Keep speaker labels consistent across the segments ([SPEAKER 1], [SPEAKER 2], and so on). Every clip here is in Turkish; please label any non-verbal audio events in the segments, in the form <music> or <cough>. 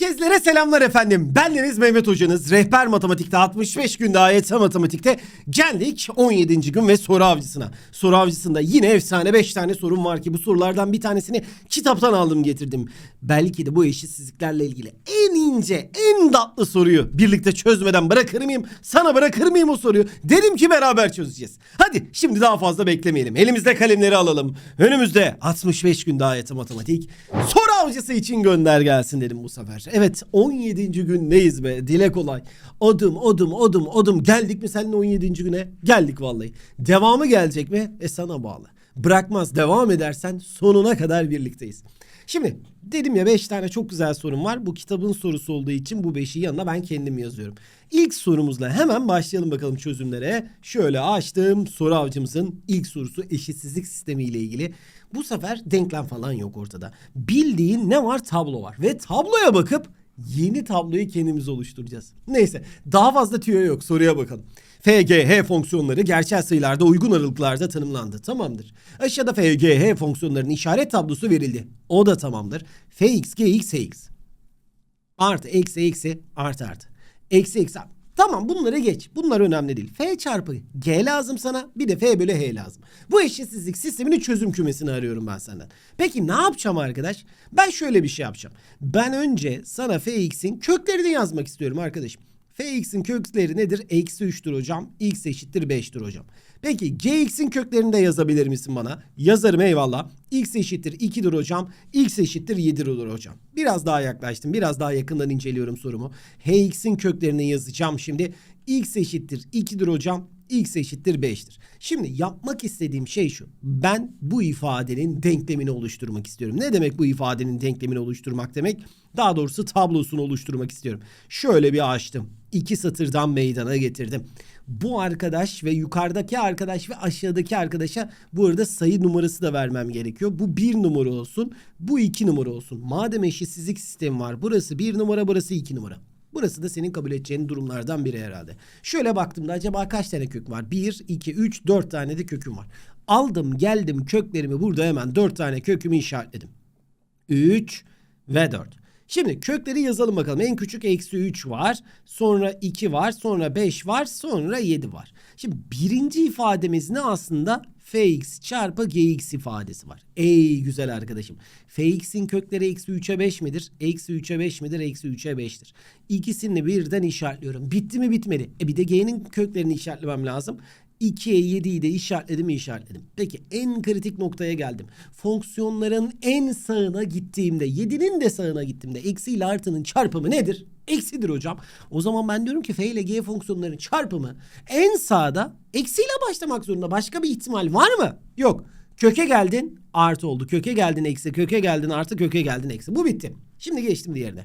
[SPEAKER 1] Herkeslere selamlar efendim. Bendeniz Mehmet Hocanız. Rehber Matematik'te 65 günde AYT Matematik'te geldik 17. gün ve soru avcısına. Soru avcısında yine efsane 5 tane sorum var ki bu sorulardan bir tanesini kitaptan aldım getirdim. Belki de bu eşitsizliklerle ilgili en ince, en tatlı soruyu birlikte çözmeden bırakır mıyım? Sana bırakır mıyım o soruyu? Dedim ki beraber çözeceğiz. Hadi şimdi daha fazla beklemeyelim. Elimizde kalemleri alalım. Önümüzde 65 günde AYT Matematik. Soru avcısı için gönder gelsin dedim bu sefer. Evet 17. gündeyiz be. Dile kolay. Adım adım adım adım. Geldik mi seninle 17. güne? Geldik vallahi. Devamı gelecek mi? E sana bağlı. Bırakmaz devam edersen sonuna kadar birlikteyiz. Şimdi dedim ya 5 tane çok güzel sorum var. Bu kitabın sorusu olduğu için bu 5'i yanına ben kendim yazıyorum. İlk sorumuzla hemen başlayalım bakalım çözümlere. Şöyle açtım soru avcımızın ilk sorusu eşitsizlik sistemi ile ilgili. Bu sefer denklem falan yok ortada. Bildiğin ne var? Tablo var. Ve tabloya bakıp yeni tabloyu kendimiz oluşturacağız. Neyse daha fazla tüyo yok soruya bakalım. FGH fonksiyonları gerçel sayılarda uygun aralıklarda tanımlandı. Tamamdır. Aşağıda FGH fonksiyonlarının işaret tablosu verildi. O da tamamdır. Fx, Gx, Hx. Artı, eksi, eksi, artı, artı. Eksi, eksi. Tamam bunları geç. Bunlar önemli değil. F çarpı G lazım sana. Bir de F bölü H lazım. Bu eşitsizlik sisteminin çözüm kümesini arıyorum ben senden. Peki ne yapacağım arkadaş? Ben şöyle bir şey yapacağım. Ben önce sana Fx'in köklerini yazmak istiyorum arkadaşım. Fx'in kökleri nedir? Eksi 3'tür hocam. X eşittir 5'tir hocam. Peki Gx'in köklerini de yazabilir misin bana? Yazarım eyvallah. X eşittir 2'dir hocam. X eşittir 7'dir olur hocam. Biraz daha yaklaştım. Biraz daha yakından inceliyorum sorumu. Hx'in köklerini yazacağım şimdi. X eşittir 2'dir hocam. X eşittir 5'tir. Şimdi yapmak istediğim şey şu. Ben bu ifadenin denklemini oluşturmak istiyorum. Ne demek bu ifadenin denklemini oluşturmak demek? Daha doğrusu tablosunu oluşturmak istiyorum. Şöyle bir açtım. İki satırdan meydana getirdim. Bu arkadaş ve yukarıdaki arkadaş ve aşağıdaki arkadaşa bu arada sayı numarası da vermem gerekiyor. Bu bir numara olsun. Bu iki numara olsun. Madem eşitsizlik sistemi var. Burası bir numara burası iki numara. Burası da senin kabul edeceğin durumlardan biri herhalde. Şöyle baktığımda acaba kaç tane kök var? 1, 2, 3, 4 tane de köküm var. Aldım geldim köklerimi burada hemen 4 tane kökümü işaretledim. 3 ve 4. Şimdi kökleri yazalım bakalım. En küçük eksi 3 var. Sonra 2 var. Sonra 5 var. Sonra 7 var. Şimdi birinci ifademiz ne aslında? Fx çarpı Gx ifadesi var. Ey güzel arkadaşım. Fx'in kökleri eksi 3'e 5 midir? Eksi 3'e 5 midir? Eksi 3'e 5'tir. İkisini birden işaretliyorum. Bitti mi bitmedi. E bir de G'nin köklerini işaretlemem lazım. 2'ye 7'yi de işaretledim mi işaretledim. Peki en kritik noktaya geldim. Fonksiyonların en sağına gittiğimde 7'nin de sağına gittiğimde eksi ile artının çarpımı nedir? Eksidir hocam. O zaman ben diyorum ki f ile g fonksiyonlarının çarpımı en sağda eksiyle başlamak zorunda. Başka bir ihtimal var mı? Yok. Köke geldin artı oldu. Köke geldin eksi. Köke geldin artı. Köke geldin eksi. Bu bitti. Şimdi geçtim diğerine.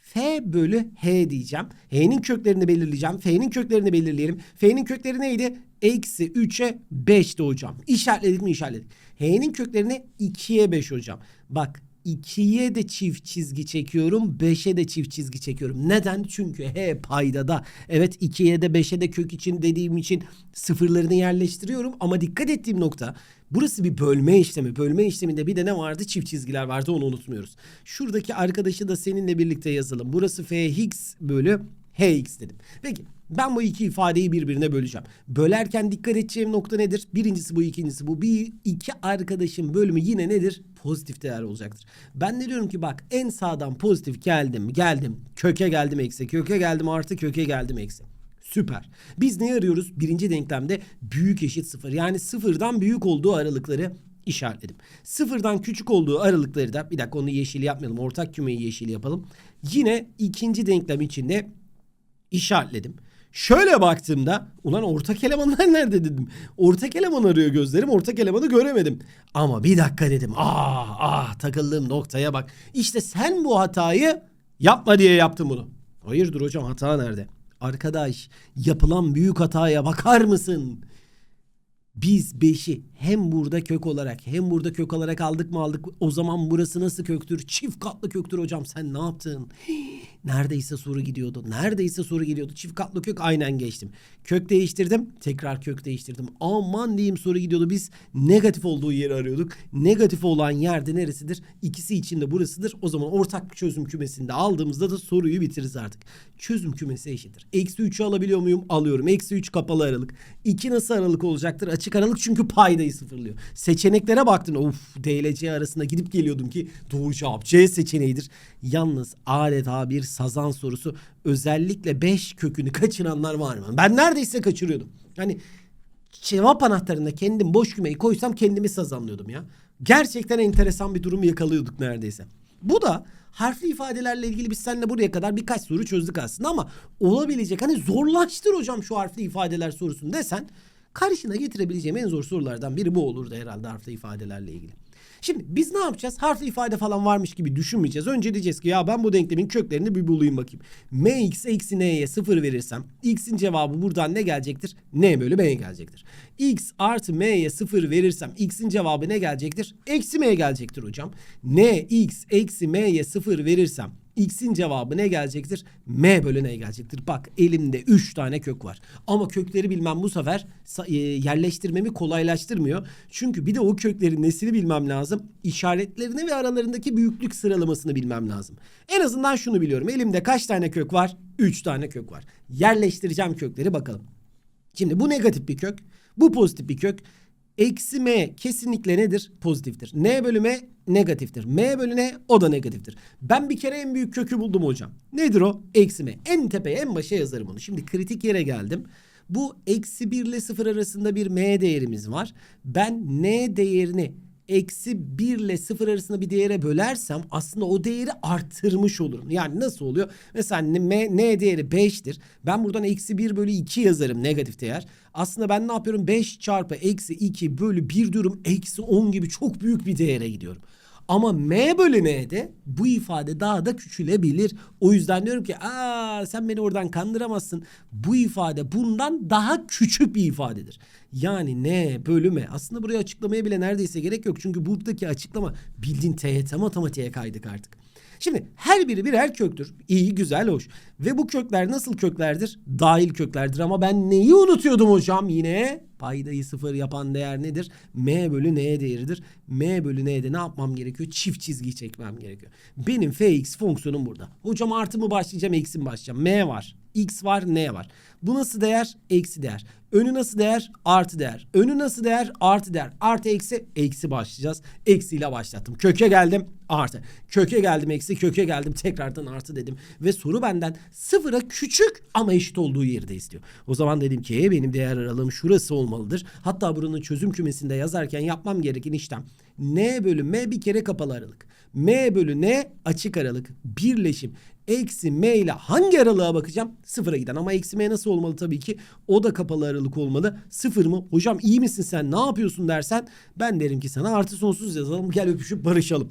[SPEAKER 1] F bölü H diyeceğim. H'nin köklerini belirleyeceğim. F'nin köklerini belirleyelim. F'nin kökleri neydi? Eksi 3'e 5'ti hocam. İşaretledik mi işaretledik. H'nin köklerini 2'ye 5 hocam. Bak 2'ye de çift çizgi çekiyorum. 5'e de çift çizgi çekiyorum. Neden? Çünkü H paydada. Evet 2'ye de 5'e de kök için dediğim için sıfırlarını yerleştiriyorum. Ama dikkat ettiğim nokta burası bir bölme işlemi. Bölme işleminde bir de ne vardı? Çift çizgiler vardı onu unutmuyoruz. Şuradaki arkadaşı da seninle birlikte yazalım. Burası Fx bölü Hx dedim. Peki ben bu iki ifadeyi birbirine böleceğim. Bölerken dikkat edeceğim nokta nedir? Birincisi bu, ikincisi bu. Bir iki arkadaşın bölümü yine nedir? Pozitif değer olacaktır. Ben de diyorum ki bak en sağdan pozitif geldim, geldim. Köke geldim eksi, köke geldim artı, köke geldim eksi. Süper. Biz ne arıyoruz? Birinci denklemde büyük eşit sıfır. Yani sıfırdan büyük olduğu aralıkları işaretledim. Sıfırdan küçük olduğu aralıkları da bir dakika onu yeşil yapmayalım. Ortak kümeyi yeşil yapalım. Yine ikinci denklem içinde işaretledim. Şöyle baktığımda ulan ortak elemanlar <laughs> nerede dedim. Ortak eleman arıyor gözlerim. Ortak elemanı göremedim. Ama bir dakika dedim. Ah ah takıldığım noktaya bak. İşte sen bu hatayı yapma diye yaptın bunu. Hayırdır hocam hata nerede? Arkadaş yapılan büyük hataya bakar mısın? Biz 5'i hem burada kök olarak hem burada kök olarak aldık mı aldık. O zaman burası nasıl köktür? Çift katlı köktür hocam. Sen ne yaptın? <gasps> Neredeyse soru gidiyordu. Neredeyse soru gidiyordu. Çift katlı kök aynen geçtim. Kök değiştirdim. Tekrar kök değiştirdim. Aman diyeyim soru gidiyordu. Biz negatif olduğu yeri arıyorduk. Negatif olan yerde neresidir? İkisi için de burasıdır. O zaman ortak çözüm kümesinde aldığımızda da soruyu bitiririz artık. Çözüm kümesi eşittir. Eksi 3'ü alabiliyor muyum? Alıyorum. Eksi 3 kapalı aralık. 2 nasıl aralık olacaktır? Açık aralık çünkü paydayı sıfırlıyor. Seçeneklere baktın. Of DLC arasında gidip geliyordum ki doğru cevap C seçeneğidir. Yalnız adeta bir sazan sorusu. Özellikle 5 kökünü kaçıranlar var mı? Ben neredeyse kaçırıyordum. Hani cevap anahtarında kendim boş kümeyi koysam kendimi sazanlıyordum ya. Gerçekten enteresan bir durum yakalıyorduk neredeyse. Bu da harfli ifadelerle ilgili biz seninle buraya kadar birkaç soru çözdük aslında ama olabilecek hani zorlaştır hocam şu harfli ifadeler sorusunu desen karşına getirebileceğim en zor sorulardan biri bu olurdu herhalde harfli ifadelerle ilgili. Şimdi biz ne yapacağız? Harfli ifade falan varmış gibi düşünmeyeceğiz. Önce diyeceğiz ki ya ben bu denklemin köklerini bir bulayım bakayım. mx eksi n'ye sıfır verirsem x'in cevabı buradan ne gelecektir? n bölü m gelecektir. x artı m'ye sıfır verirsem x'in cevabı ne gelecektir? Eksi m gelecektir hocam. n x eksi m'ye sıfır verirsem X'in cevabı ne gelecektir? M bölü ne gelecektir? Bak elimde 3 tane kök var. Ama kökleri bilmem bu sefer e, yerleştirmemi kolaylaştırmıyor. Çünkü bir de o köklerin nesini bilmem lazım. İşaretlerini ve aralarındaki büyüklük sıralamasını bilmem lazım. En azından şunu biliyorum. Elimde kaç tane kök var? 3 tane kök var. Yerleştireceğim kökleri bakalım. Şimdi bu negatif bir kök. Bu pozitif bir kök. Eksi m kesinlikle nedir? Pozitiftir. N bölü m negatiftir. M bölü n o da negatiftir. Ben bir kere en büyük kökü buldum hocam. Nedir o? Eksi m. En tepeye en başa yazarım onu. Şimdi kritik yere geldim. Bu eksi 1 ile 0 arasında bir m değerimiz var. Ben n değerini eksi 1 ile 0 arasında bir değere bölersem aslında o değeri artırmış olurum. Yani nasıl oluyor? Mesela n, n değeri 5'tir. Ben buradan eksi 1 bölü 2 yazarım negatif değer. Aslında ben ne yapıyorum? 5 çarpı eksi 2 bölü 1 diyorum. Eksi 10 gibi çok büyük bir değere gidiyorum. Ama m bölü n'de bu ifade daha da küçülebilir. O yüzden diyorum ki aa sen beni oradan kandıramazsın. Bu ifade bundan daha küçük bir ifadedir. Yani n bölü m. Aslında buraya açıklamaya bile neredeyse gerek yok. Çünkü buradaki açıklama bildiğin TYT matematiğe kaydık artık. Şimdi her biri birer köktür. İyi, güzel, hoş. Ve bu kökler nasıl köklerdir? Dahil köklerdir ama ben neyi unutuyordum hocam yine? Paydayı sıfır yapan değer nedir? M bölü N değeridir. M bölü N'de ne yapmam gerekiyor? Çift çizgi çekmem gerekiyor. Benim fx fonksiyonum burada. Hocam artı mı başlayacağım, eksi mi başlayacağım? M var. X var, N var. Bu nasıl değer? Eksi değer. Önü nasıl değer? Artı değer. Önü nasıl değer? Artı değer. Artı eksi. Eksi başlayacağız. Eksiyle başlattım. Köke geldim. Artı. Köke geldim eksi. Köke geldim. Tekrardan artı dedim. Ve soru benden sıfıra küçük ama eşit olduğu yerde istiyor. O zaman dedim ki benim değer aralığım şurası olmalıdır. Hatta buranın çözüm kümesinde yazarken yapmam gereken işlem n bölü m bir kere kapalı aralık. m bölü n açık aralık. Birleşim eksi m ile hangi aralığa bakacağım? Sıfıra giden ama eksi m nasıl olmalı tabii ki? O da kapalı aralık olmalı. Sıfır mı? Hocam iyi misin sen? Ne yapıyorsun dersen ben derim ki sana artı sonsuz yazalım. Gel öpüşüp barışalım.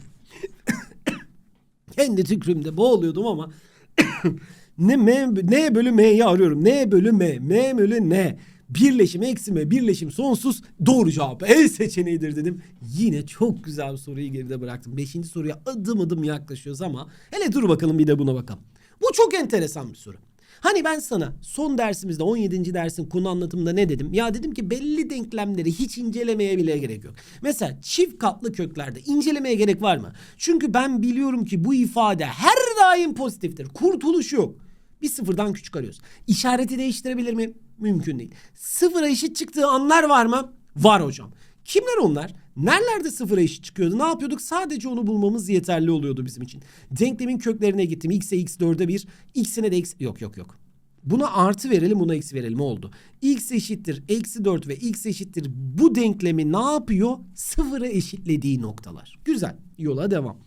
[SPEAKER 1] <coughs> Kendi tükrümde boğuluyordum ama <coughs> ne m ne bölü m'yi arıyorum. Ne bölü m, m bölü n. Birleşim eksi m, birleşim sonsuz doğru cevap. E seçeneğidir dedim. Yine çok güzel bir soruyu geride bıraktım. Beşinci soruya adım adım yaklaşıyoruz ama hele dur bakalım bir de buna bakalım. Bu çok enteresan bir soru. Hani ben sana son dersimizde 17. dersin konu anlatımında ne dedim? Ya dedim ki belli denklemleri hiç incelemeye bile gerek yok. Mesela çift katlı köklerde incelemeye gerek var mı? Çünkü ben biliyorum ki bu ifade her daim pozitiftir. Kurtuluş yok. Bir sıfırdan küçük arıyoruz. İşareti değiştirebilir mi? Mümkün değil. Sıfıra eşit çıktığı anlar var mı? Var hocam. Kimler onlar? Nerelerde sıfıra eşit çıkıyordu? Ne yapıyorduk? Sadece onu bulmamız yeterli oluyordu bizim için. Denklemin köklerine gittim. X'e x 4'e 1. X'ine de x... Yok yok yok. Buna artı verelim buna eksi verelim oldu. X eşittir eksi 4 ve x eşittir bu denklemi ne yapıyor? Sıfıra eşitlediği noktalar. Güzel yola devam.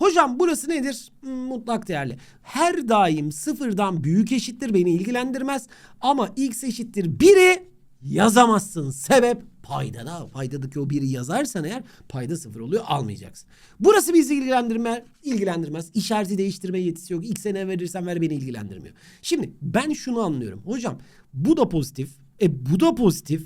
[SPEAKER 1] Hocam burası nedir? Hmm, mutlak değerli. Her daim sıfırdan büyük eşittir beni ilgilendirmez. Ama x eşittir 1'i yazamazsın. Sebep paydada. Paydadaki o 1'i yazarsan eğer payda sıfır oluyor almayacaksın. Burası bizi ilgilendirme, ilgilendirmez. İşareti değiştirme yetisi yok. X'e ne verirsen ver beni ilgilendirmiyor. Şimdi ben şunu anlıyorum. Hocam bu da pozitif. E bu da pozitif.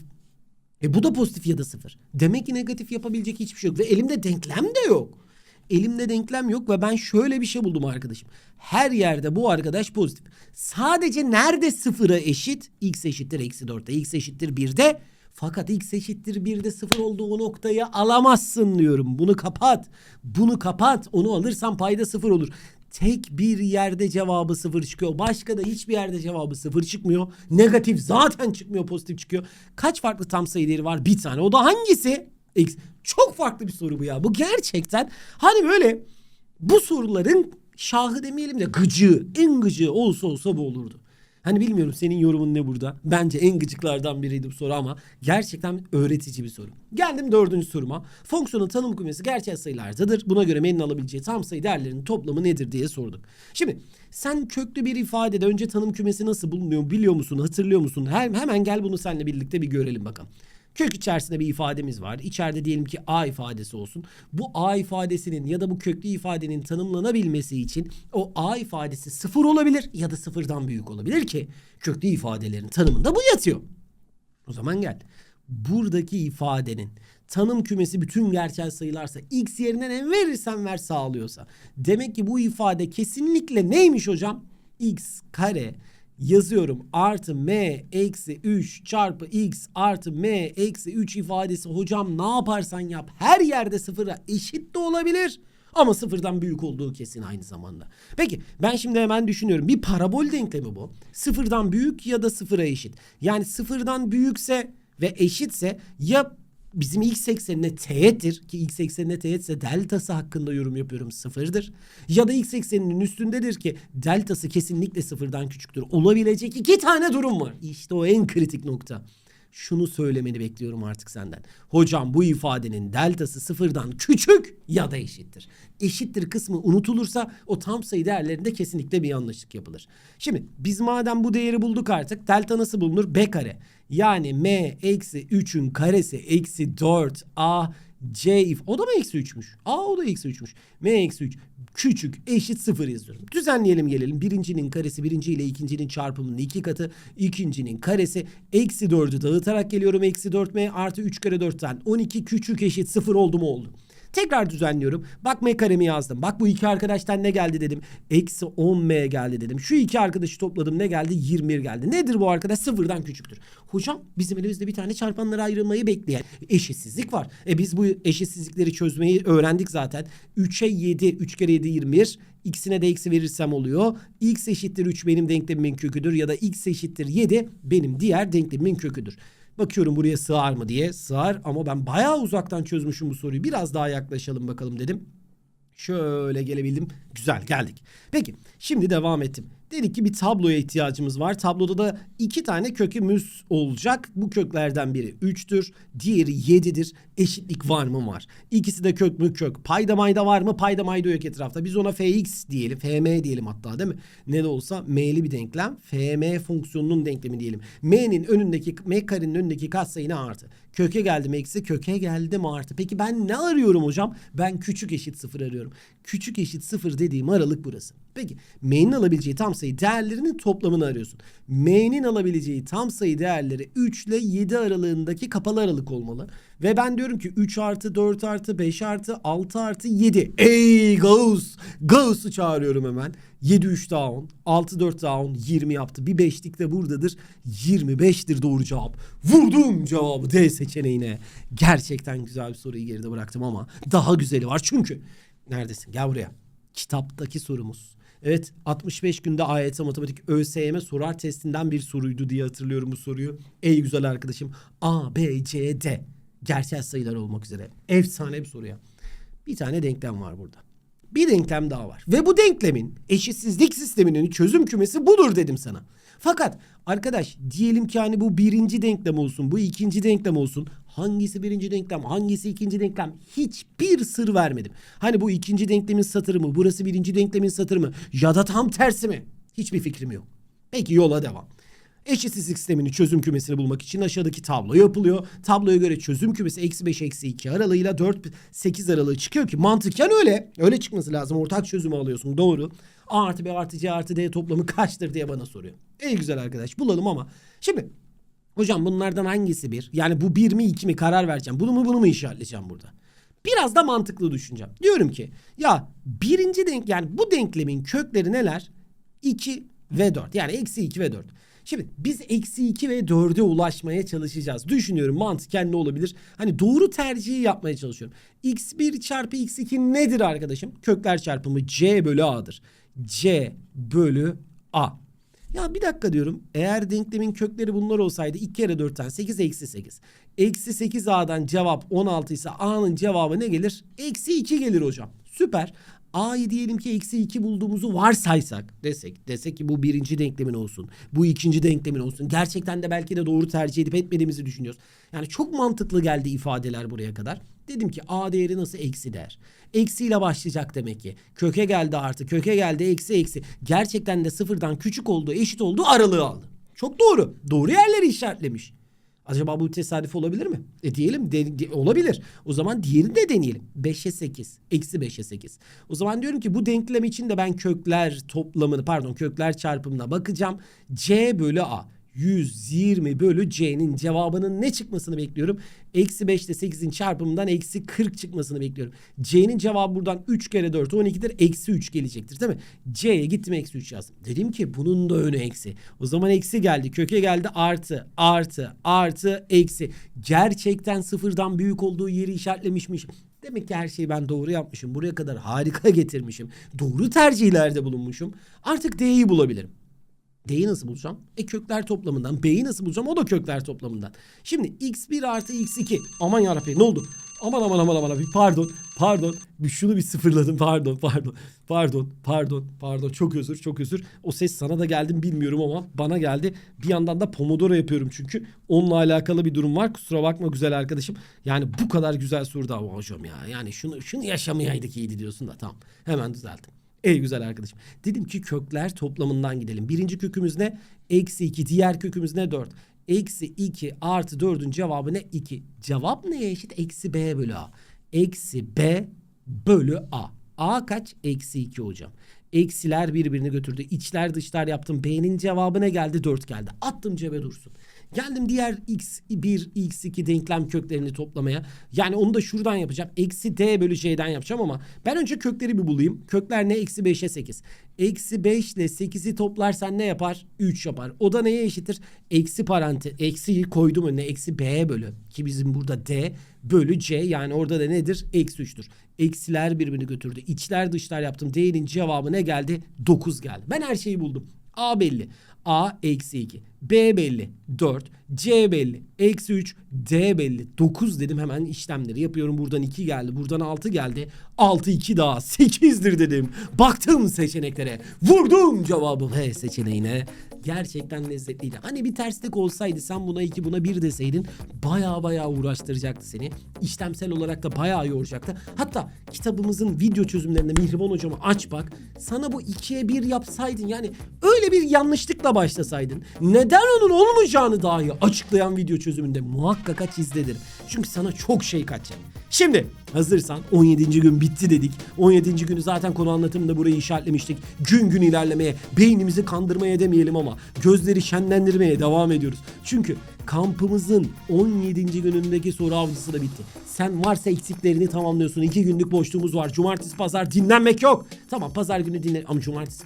[SPEAKER 1] E bu da pozitif ya da sıfır. Demek ki negatif yapabilecek hiçbir şey yok. Ve elimde denklem de yok. Elimde denklem yok ve ben şöyle bir şey buldum arkadaşım. Her yerde bu arkadaş pozitif. Sadece nerede sıfıra eşit? X eşittir eksi 4'te. X eşittir 1'de. Fakat x eşittir 1'de 0 olduğu noktayı alamazsın diyorum. Bunu kapat. Bunu kapat. Onu alırsan payda 0 olur. Tek bir yerde cevabı 0 çıkıyor. Başka da hiçbir yerde cevabı 0 çıkmıyor. Negatif zaten çıkmıyor pozitif çıkıyor. Kaç farklı tam sayı değeri var? Bir tane. O da hangisi? X. Çok farklı bir soru bu ya. Bu gerçekten hani böyle bu soruların şahı demeyelim de gıcığı, en gıcığı olsa olsa bu olurdu. Hani bilmiyorum senin yorumun ne burada? Bence en gıcıklardan biriydi bu soru ama gerçekten öğretici bir soru. Geldim dördüncü soruma. Fonksiyonun tanım kümesi gerçel sayılardadır. Buna göre menin alabileceği tam sayı değerlerinin toplamı nedir diye sorduk. Şimdi sen köklü bir ifadede önce tanım kümesi nasıl bulunuyor biliyor musun, hatırlıyor musun? Hem, hemen gel bunu seninle birlikte bir görelim bakalım. Kök içerisinde bir ifademiz var. İçeride diyelim ki A ifadesi olsun. Bu A ifadesinin ya da bu köklü ifadenin tanımlanabilmesi için o A ifadesi sıfır olabilir ya da sıfırdan büyük olabilir ki köklü ifadelerin tanımında bu yatıyor. O zaman gel. Buradaki ifadenin tanım kümesi bütün gerçel sayılarsa x yerine ne verirsen ver sağlıyorsa. Demek ki bu ifade kesinlikle neymiş hocam? x kare yazıyorum artı m eksi 3 çarpı x artı m eksi 3 ifadesi hocam ne yaparsan yap her yerde sıfıra eşit de olabilir. Ama sıfırdan büyük olduğu kesin aynı zamanda. Peki ben şimdi hemen düşünüyorum. Bir parabol denklemi bu. Sıfırdan büyük ya da sıfıra eşit. Yani sıfırdan büyükse ve eşitse ya bizim x eksenine teğettir ki x eksenine teğetse deltası hakkında yorum yapıyorum sıfırdır. Ya da x ekseninin üstündedir ki deltası kesinlikle sıfırdan küçüktür. Olabilecek iki tane durum var. İşte o en kritik nokta. Şunu söylemeni bekliyorum artık senden. Hocam bu ifadenin deltası sıfırdan küçük ya da eşittir. Eşittir kısmı unutulursa o tam sayı değerlerinde kesinlikle bir yanlışlık yapılır. Şimdi biz madem bu değeri bulduk artık delta nasıl bulunur? B kare. Yani m eksi 3'ün karesi eksi 4 a c if o da mı eksi 3'müş? A o da eksi 3'müş. m eksi 3 küçük eşit sıfır yazıyorum. Düzenleyelim gelelim. Birincinin karesi birinci ile ikincinin çarpımının iki katı. ikincinin karesi eksi 4'ü dağıtarak geliyorum. Eksi 4m artı 3 kare 4'ten 12 küçük eşit sıfır oldu mu oldu. Tekrar düzenliyorum. Bak m yazdım. Bak bu iki arkadaştan ne geldi dedim. Eksi 10m geldi dedim. Şu iki arkadaşı topladım ne geldi? 21 geldi. Nedir bu arkadaş? Sıfırdan küçüktür. Hocam bizim elimizde bir tane çarpanlara ayrılmayı bekleyen eşitsizlik var. E biz bu eşitsizlikleri çözmeyi öğrendik zaten. 3'e 7, 3 kere 7 21. X'ine de eksi verirsem oluyor. X eşittir 3 benim denklemimin köküdür ya da X eşittir 7 benim diğer denklemimin köküdür. Bakıyorum buraya sığar mı diye. Sığar ama ben bayağı uzaktan çözmüşüm bu soruyu. Biraz daha yaklaşalım bakalım dedim. Şöyle gelebildim. Güzel geldik. Peki şimdi devam ettim. Dedik ki bir tabloya ihtiyacımız var. Tabloda da iki tane kökümüz olacak. Bu köklerden biri 3'tür. Diğeri 7'dir. Eşitlik var mı? Var. İkisi de kök mü? Kök. Payda mayda var mı? Payda mayda yok etrafta. Biz ona fx diyelim. fm diyelim hatta değil mi? Ne de olsa m'li bir denklem. fm fonksiyonunun denklemi diyelim. m'nin önündeki m karenin önündeki katsayı artı. Köke geldim eksi köke geldim artı. Peki ben ne arıyorum hocam? Ben küçük eşit sıfır arıyorum. Küçük eşit sıfır dediğim aralık burası. Peki m'nin alabileceği tam sayı değerlerinin toplamını arıyorsun. M'nin alabileceği tam sayı değerleri 3 ile 7 aralığındaki kapalı aralık olmalı. Ve ben diyorum ki 3 artı 4 artı 5 artı 6 artı 7. Ey Gauss! Gauss'u çağırıyorum hemen. 7 3 daha 10. 6 4 daha 10. 20 yaptı. Bir beşlik de buradadır. 25'tir doğru cevap. Vurdum cevabı D seçeneğine. Gerçekten güzel bir soruyu geride bıraktım ama daha güzeli var. Çünkü neredesin? Gel buraya. Kitaptaki sorumuz. Evet 65 günde AYT Matematik ÖSYM sorar testinden bir soruydu diye hatırlıyorum bu soruyu. Ey güzel arkadaşım A, B, C, D gerçel sayılar olmak üzere. Efsane bir soruya. Bir tane denklem var burada. Bir denklem daha var. Ve bu denklemin eşitsizlik sisteminin çözüm kümesi budur dedim sana. Fakat arkadaş diyelim ki hani bu birinci denklem olsun, bu ikinci denklem olsun. Hangisi birinci denklem, hangisi ikinci denklem hiçbir sır vermedim. Hani bu ikinci denklemin satırı mı, burası birinci denklemin satırı mı ya da tam tersi mi? Hiçbir fikrim yok. Peki yola devam. Eşitsizlik sisteminin çözüm kümesini bulmak için aşağıdaki tablo yapılıyor. Tabloya göre çözüm kümesi eksi 5 eksi 2 aralığıyla 4 8 aralığı çıkıyor ki mantıken öyle. Öyle çıkması lazım. Ortak çözümü alıyorsun. Doğru. A artı B artı C artı D toplamı kaçtır diye bana soruyor. Ey güzel arkadaş bulalım ama. Şimdi hocam bunlardan hangisi bir? Yani bu bir mi iki mi karar vereceğim. Bunu mu bunu mu işaretleyeceğim burada? Biraz da mantıklı düşüneceğim. Diyorum ki ya birinci denk yani bu denklemin kökleri neler? 2 ve 4. Yani eksi 2 ve 4. Şimdi biz eksi 2 ve 4'e ulaşmaya çalışacağız. Düşünüyorum mantıken ne olabilir? Hani doğru tercihi yapmaya çalışıyorum. x1 çarpı x2 nedir arkadaşım? Kökler çarpımı c bölü a'dır. c bölü a. Ya bir dakika diyorum. Eğer denklemin kökleri bunlar olsaydı 2 kere 4'ten 8 eksi 8. Eksi 8 a'dan cevap 16 ise a'nın cevabı ne gelir? Eksi 2 gelir hocam. Süper. A'yı diyelim ki eksi 2 bulduğumuzu varsaysak desek. Desek ki bu birinci denklemin olsun. Bu ikinci denklemin olsun. Gerçekten de belki de doğru tercih edip etmediğimizi düşünüyoruz. Yani çok mantıklı geldi ifadeler buraya kadar. Dedim ki A değeri nasıl eksi değer? Eksiyle başlayacak demek ki. Köke geldi artı, köke geldi eksi eksi. Gerçekten de sıfırdan küçük olduğu, eşit olduğu aralığı aldı. Çok doğru. Doğru yerleri işaretlemiş. Acaba bu tesadüf olabilir mi? E diyelim de, de- olabilir. O zaman diğerini de deneyelim. 5'e 8. Eksi 5'e 8. O zaman diyorum ki bu denklem için de ben kökler toplamını pardon kökler çarpımına bakacağım. C bölü A. 120 bölü C'nin cevabının ne çıkmasını bekliyorum? Eksi 5 ile 8'in çarpımından eksi 40 çıkmasını bekliyorum. C'nin cevabı buradan 3 kere 4 12'dir. Eksi 3 gelecektir değil mi? C'ye gittim eksi 3 yazdım. Dedim ki bunun da önü eksi. O zaman eksi geldi. Köke geldi artı artı artı eksi. Gerçekten sıfırdan büyük olduğu yeri işaretlemişmişim. Demek ki her şeyi ben doğru yapmışım. Buraya kadar harika getirmişim. Doğru tercihlerde bulunmuşum. Artık D'yi bulabilirim. D'yi nasıl bulacağım? E kökler toplamından. B'yi nasıl bulacağım? O da kökler toplamından. Şimdi x1 artı x2. Aman yarabbim ne oldu? Aman aman aman aman. Bir Pardon. Pardon. Bir şunu bir sıfırladım. Pardon. Pardon. Pardon. Pardon. Pardon. Çok özür. Çok özür. O ses sana da geldi mi bilmiyorum ama bana geldi. Bir yandan da Pomodoro yapıyorum çünkü. Onunla alakalı bir durum var. Kusura bakma güzel arkadaşım. Yani bu kadar güzel soru ama hocam ya. Yani şunu şunu yaşamayaydık iyiydi diyorsun da tamam. Hemen düzelttim. Ey güzel arkadaşım. Dedim ki kökler toplamından gidelim. Birinci kökümüz ne? Eksi 2. Diğer kökümüz ne? 4. Eksi 2 artı 4'ün cevabı ne? 2. Cevap neye eşit? Eksi B bölü A. Eksi B bölü A. A kaç? Eksi 2 hocam. Eksiler birbirini götürdü. İçler dışlar yaptım. B'nin cevabı ne geldi? 4 geldi. Attım cebe dursun. Geldim diğer x1, x2 denklem köklerini toplamaya. Yani onu da şuradan yapacağım. Eksi d bölü c'den yapacağım ama ben önce kökleri bir bulayım. Kökler ne? Eksi 5'e 8. Eksi 5 ile 8'i toplarsan ne yapar? 3 yapar. O da neye eşittir? Eksi parantez. Eksiyi koydum önüne. Eksi b bölü. Ki bizim burada d bölü c. Yani orada da nedir? Eksi 3'tür. Eksiler birbirini götürdü. İçler dışlar yaptım. D'nin cevabı ne geldi? 9 geldi. Ben her şeyi buldum. A belli. A eksi 2. B belli 4. C belli eksi 3. D belli 9 dedim hemen işlemleri yapıyorum. Buradan 2 geldi. Buradan 6 geldi. 6 2 daha 8'dir dedim. Baktım seçeneklere. Vurdum cevabı B seçeneğine. Gerçekten lezzetliydi. Hani bir terslik olsaydı sen buna 2 buna 1 deseydin baya baya uğraştıracaktı seni. İşlemsel olarak da baya yoracaktı. Hatta kitabımızın video çözümlerinde Mihriban hocamı aç bak. Sana bu 2'ye 1 yapsaydın yani öyle bir yanlışlıkla başlasaydın. Neden onun olmayacağını dahi açıklayan video çözümünde muhakkak aç izledir. Çünkü sana çok şey kaçacak. Şimdi hazırsan 17. gün bitti dedik. 17. günü zaten konu anlatımında burayı işaretlemiştik. Gün gün ilerlemeye, beynimizi kandırmaya demeyelim ama gözleri şenlendirmeye devam ediyoruz. Çünkü kampımızın 17. günündeki soru avcısı da bitti. Sen varsa eksiklerini tamamlıyorsun. 2 günlük boşluğumuz var. Cumartesi, pazar dinlenmek yok. Tamam pazar günü dinlen ama cumartesi,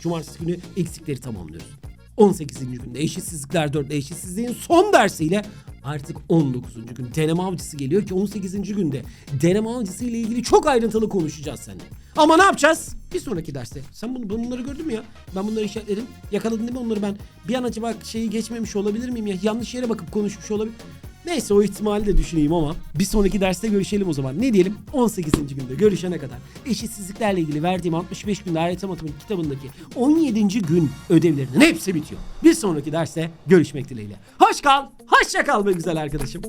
[SPEAKER 1] cumartesi günü eksikleri tamamlıyoruz. 18. günde eşitsizlikler 4 eşitsizliğin son dersiyle artık 19. gün deneme avcısı geliyor ki 18. günde deneme avcısı ile ilgili çok ayrıntılı konuşacağız seninle. Ama ne yapacağız? Bir sonraki derste. Sen bunu, bunları gördün mü ya? Ben bunları işaretledim. Yakaladın değil mi onları ben? Bir an acaba şeyi geçmemiş olabilir miyim ya? Yanlış yere bakıp konuşmuş olabilir. Neyse o ihtimali de düşüneyim ama bir sonraki derste görüşelim o zaman. Ne diyelim? 18. günde görüşene kadar eşitsizliklerle ilgili verdiğim 65 günde AYT Matematik kitabındaki 17. gün ödevlerinin hepsi bitiyor. Bir sonraki derste görüşmek dileğiyle. Hoş kal, hoşça kal be güzel arkadaşım.